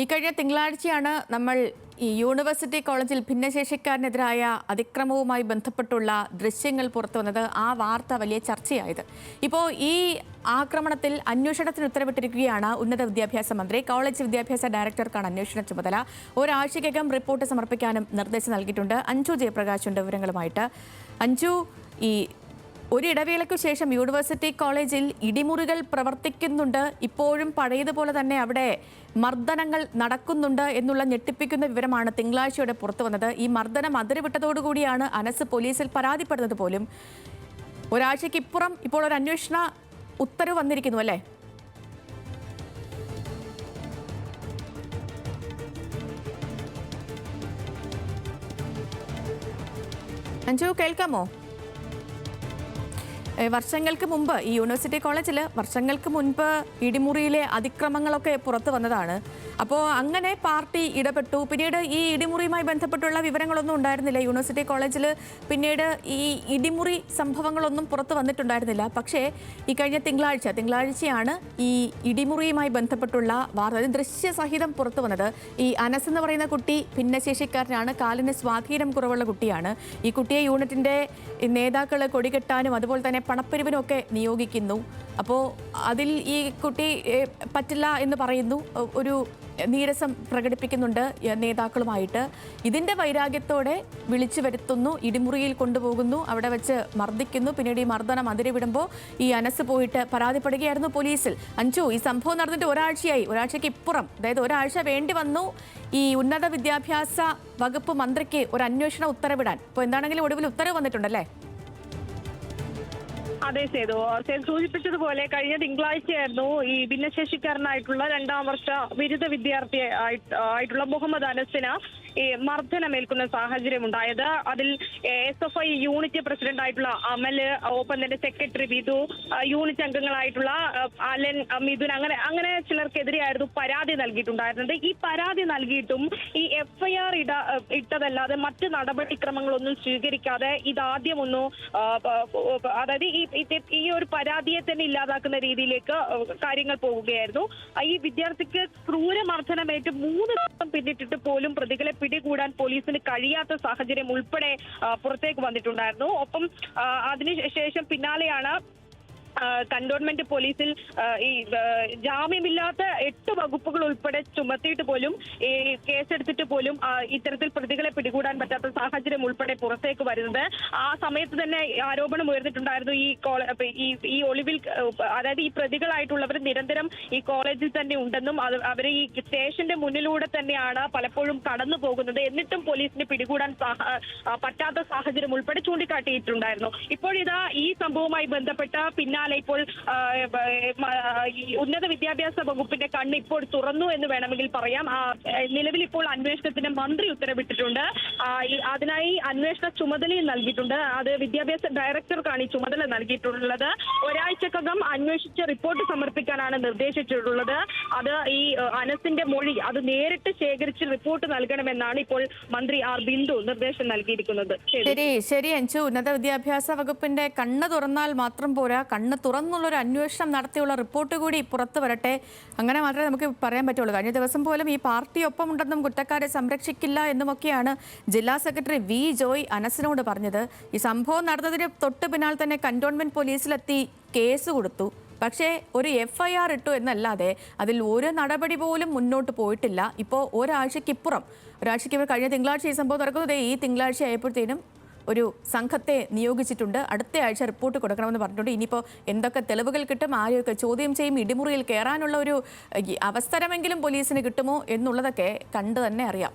ഇക്കഴിഞ്ഞ തിങ്കളാഴ്ചയാണ് നമ്മൾ ഈ യൂണിവേഴ്സിറ്റി കോളേജിൽ ഭിന്നശേഷിക്കാരനെതിരായ അതിക്രമവുമായി ബന്ധപ്പെട്ടുള്ള ദൃശ്യങ്ങൾ പുറത്തു വന്നത് ആ വാർത്ത വലിയ ചർച്ചയായത്. ഇപ്പോൾ ഈ ആക്രമണത്തിൽ അന്വേഷണത്തിന് ഉത്തരവിട്ടിരിക്കുകയാണ് ഉന്നത വിദ്യാഭ്യാസ മന്ത്രി. കോളേജ് വിദ്യാഭ്യാസ ഡയറക്ടർക്കാണ് അന്വേഷണ ചുമതല. ഒരാഴ്ചയ്ക്കകം റിപ്പോർട്ട് സമർപ്പിക്കാനും നിർദ്ദേശം നൽകിയിട്ടുണ്ട്. അഞ്ചു ജയപ്രകാശുണ്ട് വിവരങ്ങളുമായിട്ട്. അഞ്ചു ഈ ഒരു ഇടവേളയ്ക്കു ശേഷം യൂണിവേഴ്സിറ്റി കോളേജിൽ ഇടിമുറികൾ പ്രവർത്തിക്കുന്നുണ്ട്. ഇപ്പോഴും പഴയതുപോലെ തന്നെ അവിടെ മർദ്ദനങ്ങൾ നടക്കുന്നുണ്ട് എന്നുള്ള ഞെട്ടിപ്പിക്കുന്ന വിവരമാണ് തിങ്കളാഴ്ചയോടെ പുറത്തു വന്നത്. ഈ മർദ്ദനം അതിരുവിട്ടതോടുകൂടിയാണ് അനസ് പോലീസിൽ പരാതിപ്പെടുന്നത് പോലും. ഒരാഴ്ചയ്ക്ക് ഇപ്പുറം ഇപ്പോൾ ഒരു അന്വേഷണ ഉത്തരവ് വന്നിരിക്കുന്നു അല്ലേ? അഞ്ജു കേൾക്കാമോ? വർഷങ്ങൾക്ക് മുമ്പ് ഈ യൂണിവേഴ്സിറ്റി കോളേജിൽ വർഷങ്ങൾക്ക് മുൻപ് ഇടിമുറിയിലെ അതിക്രമങ്ങളൊക്കെ പുറത്തു വന്നതാണ്. അപ്പോൾ അങ്ങനെ പാർട്ടി ഇടപെട്ടു. പിന്നീട് ഈ ഇടിമുറിയുമായി ബന്ധപ്പെട്ടുള്ള വിവരങ്ങളൊന്നും ഉണ്ടായിരുന്നില്ല. യൂണിവേഴ്സിറ്റി കോളേജിൽ പിന്നീട് ഈ ഇടിമുറി സംഭവങ്ങളൊന്നും പുറത്തു വന്നിട്ടുണ്ടായിരുന്നില്ല. പക്ഷേ ഈ കഴിഞ്ഞ തിങ്കളാഴ്ച തിങ്കളാഴ്ചയാണ് ഈ ഇടിമുറിയുമായി ബന്ധപ്പെട്ടുള്ള വാർത്ത ദൃശ്യ ദൃശ്യസഹിതം പുറത്തു വന്നത്. ഈ അനസ് എന്ന് പറയുന്ന കുട്ടി ഭിന്നശേഷിക്കാരനാണ്. കാലിന് സ്വാധീനം കുറവുള്ള കുട്ടിയാണ്. ഈ കുട്ടിയെ യൂണിറ്റിന്റെ നേതാക്കൾ കൊടികെട്ടാനും അതുപോലെ തന്നെ പണപ്പിരിവിനും ഒക്കെ നിയോഗിക്കുന്നു. അപ്പോൾ അതിൽ ഈ കുട്ടി പറ്റില്ല എന്ന് പറയുന്നു. ഒരു നീരസം പ്രകടിപ്പിക്കുന്നുണ്ട് നേതാക്കളുമായിട്ട്. ഇതിന്റെ വൈരാഗ്യത്തോടെ വിളിച്ചു വരുത്തുന്നു ഇടിമുറിയിൽ കൊണ്ടുപോകുന്നു അവിടെ വെച്ച് മർദ്ദിക്കുന്നു. പിന്നീട് ഈ മർദ്ദനം അതിരിവിടുമ്പോൾ ഈ അനസ് പോയിട്ട് പരാതിപ്പെടുകയായിരുന്നു പോലീസിൽ. അഞ്ചു ഈ സംഭവം നടന്നിട്ട് ഒരാഴ്ചയായി. ഒരാഴ്ചയ്ക്ക് ഇപ്പുറം അതായത് ഒരാഴ്ച വേണ്ടി വന്നു. ഈ ഉന്നത വിദ്യാഭ്യാസ വകുപ്പ് മന്ത്രിക്ക് ഒരു അന്വേഷണ ഉത്തരവിടാൻ. ഇപ്പോൾ എന്താണെങ്കിലും ഒടുവിൽ ഉത്തരവ് വന്നിട്ടുണ്ടല്ലേ? അതെ സേതു. സൂചിപ്പിച്ചതുപോലെ കഴിഞ്ഞ തിങ്കളാഴ്ചയായിരുന്നു ഈ ഭിന്നശേഷിക്കാരനായിട്ടുള്ള രണ്ടാം വർഷ ബിരുദ വിദ്യാർത്ഥി ആയിട്ടുള്ള മുഹമ്മദ് അനസിന് ഈ മർദ്ദനമേൽക്കുന്ന സാഹചര്യം ഉണ്ടായത്. അതിൽ S F I unit president ആയിട്ടുള്ള അമൽ ഒപ്പം തന്നെ സെക്രട്ടറി വിധു യൂണിറ്റ് അംഗങ്ങളായിട്ടുള്ള അലൻ മിഥുൻ അങ്ങനെ അങ്ങനെ ചിലർക്കെതിരെയായിരുന്നു പരാതി നൽകിയിട്ടുണ്ടായിരുന്നത്. ഈ പരാതി നൽകിയിട്ടും ഈ എഫ്ഐആർ ഇട ഇട്ടതല്ലാതെ മറ്റ് നടപടിക്രമങ്ങളൊന്നും സ്വീകരിക്കാതെ ഇതാദ്യമൊന്നും അതായത് ഈ ഈ ഒരു പരാതിയെ തന്നെ ഇല്ലാതാക്കുന്ന രീതിയിലേക്ക് കാര്യങ്ങൾ പോവുകയായിരുന്നു. ഈ വിദ്യാർത്ഥിക്ക് ക്രൂരമർദ്ദനമേറ്റ് മൂന്ന് ദിവസം പിന്നിട്ടിട്ട് പോലും പ്രതികളെ പിടികൂടാൻ പോലീസിന് കഴിയാത്ത സാഹചര്യം ഉൾപ്പെടെ പുറത്തേക്ക് വന്നിട്ടുണ്ടായിരുന്നു. ഒപ്പം അതിനുശേഷം പിന്നാലെയാണ് ആ, കന്റോൺമെന്റ് പോലീസിൽ ഈ ജാമ്യമില്ലാത്ത എട്ട് വകുപ്പുകൾ ഉൾപ്പെടെ ചുമത്തിയിട്ട് പോലും ഈ കേസെടുത്തിട്ട് പോലും ഇത്തരത്തിൽ പ്രതികളെ പിടികൂടാൻ പറ്റാത്ത സാഹചര്യം ഉൾപ്പെടെ പുറത്തേക്ക് വരുന്നത്. ആ സമയത്ത് തന്നെ ആരോപണം ഉയർന്നിട്ടുണ്ടായിരുന്നു ഈ ഈ ഒളിവിൽ അതായത് ഈ പ്രതികളായിട്ടുള്ളവർ നിരന്തരം ഈ കോളേജിൽ തന്നെ ഉണ്ടെന്നും അവർ ഈ സ്റ്റേഷന്റെ മുന്നിലൂടെ തന്നെയാണ് പലപ്പോഴും കടന്നു പോകുന്നത് എന്നിട്ടും പോലീസിന് പിടികൂടാൻ പറ്റാത്ത സാഹചര്യം ഉൾപ്പെടെ ചൂണ്ടിക്കാട്ടിയിട്ടുണ്ടായിരുന്നു. ഇപ്പോൾ ഇതാ ഈ സംഭവവുമായി ബന്ധപ്പെട്ട പിന്നാലെ ഇപ്പോൾ മ- ഈ ഉന്നത വിദ്യാഭ്യാസ വകുപ്പിന്റെ കണ്ണ് ഇപ്പോൾ തുറന്നു എന്ന് വേണമെങ്കിൽ പറയാം. നിലവിൽ ഇപ്പോൾ അന്വേഷണത്തിന് മന്ത്രി ഉത്തരവിട്ടിട്ടുണ്ട്. അതിനായി അന്വേഷണ ചുമതലയും നൽകിയിട്ടുണ്ട്. അത് വിദ്യാഭ്യാസ ഡയറക്ടർക്കാണ് ഈ ചുമതല നൽകിയിട്ടുള്ളത്. ഒരാഴ്ചക്കകം അന്വേഷിച്ച് റിപ്പോർട്ട് സമർപ്പിക്കാനാണ് നിർദ്ദേശിച്ചിട്ടുള്ളത്. അത് ഈ അനസിന്റെ മൊഴി അത് നേരിട്ട് ശേഖരിച്ച് റിപ്പോർട്ട് നൽകണമെന്നാണ് ഇപ്പോൾ മന്ത്രി ആർ ബിന്ദു നിർദ്ദേശം നൽകിയിരിക്കുന്നത്. ശരി ശരി അഞ്ചു. ഉന്നത വിദ്യാഭ്യാസ വകുപ്പിന്റെ കണ്ണ് തുറന്നാൽ മാത്രം പോരാ കണ്ണ് തുറന്നുള്ള ഒരു അന്വേഷണം നടത്തിയുള്ള റിപ്പോർട്ട് കൂടി പുറത്തു വരട്ടെ. അങ്ങനെ മാത്രമേ നമുക്ക് പറയാൻ പറ്റുള്ളൂ. കഴിഞ്ഞ ദിവസം പോലും ഈ പാർട്ടി ഒപ്പമുണ്ടെന്നും കുറ്റക്കാരെ സംരക്ഷിക്കില്ല എന്നുമൊക്കെയാണ് ജില്ലാ സെക്രട്ടറി വി ജോയ് അനസിനോട് പറഞ്ഞത്. ഈ സംഭവം നടന്നതിന് തൊട്ട് പിന്നാലെ തന്നെ കന്റോൺമെന്റ് പോലീസിലെത്തി കേസ് കൊടുത്തു. പക്ഷേ ഒരു എഫ് ഐ ആർ ഇട്ടു എന്നല്ലാതെ അതിൽ ഒരു നടപടി പോലും മുന്നോട്ട് പോയിട്ടില്ല. ഇപ്പോൾ ഒരാഴ്ചയ്ക്കിപ്പുറം ഒരാഴ്ചയ്ക്ക് കഴിഞ്ഞ തിങ്കളാഴ്ച ഈ സംഭവം നടക്കുന്നത് ഈ തിങ്കളാഴ്ച ആയപ്പോഴത്തേനും ഒരു സംഘത്തെ നിയോഗിച്ചിട്ടുണ്ട്. അടുത്ത ആഴ്ച റിപ്പോർട്ട് കൊടുക്കണമെന്ന് പറഞ്ഞിട്ടുണ്ട്. ഇനിയിപ്പോൾ എന്തൊക്കെ തെളിവുകൾ കിട്ടും ആരെയൊക്കെ ചോദ്യം ചെയ്യും ഇടിമുറിയിൽ കയറാനുള്ള ഒരു അവസരമെങ്കിലും പോലീസിന് കിട്ടുമോ എന്നുള്ളതൊക്കെ കണ്ടു തന്നെ അറിയാം.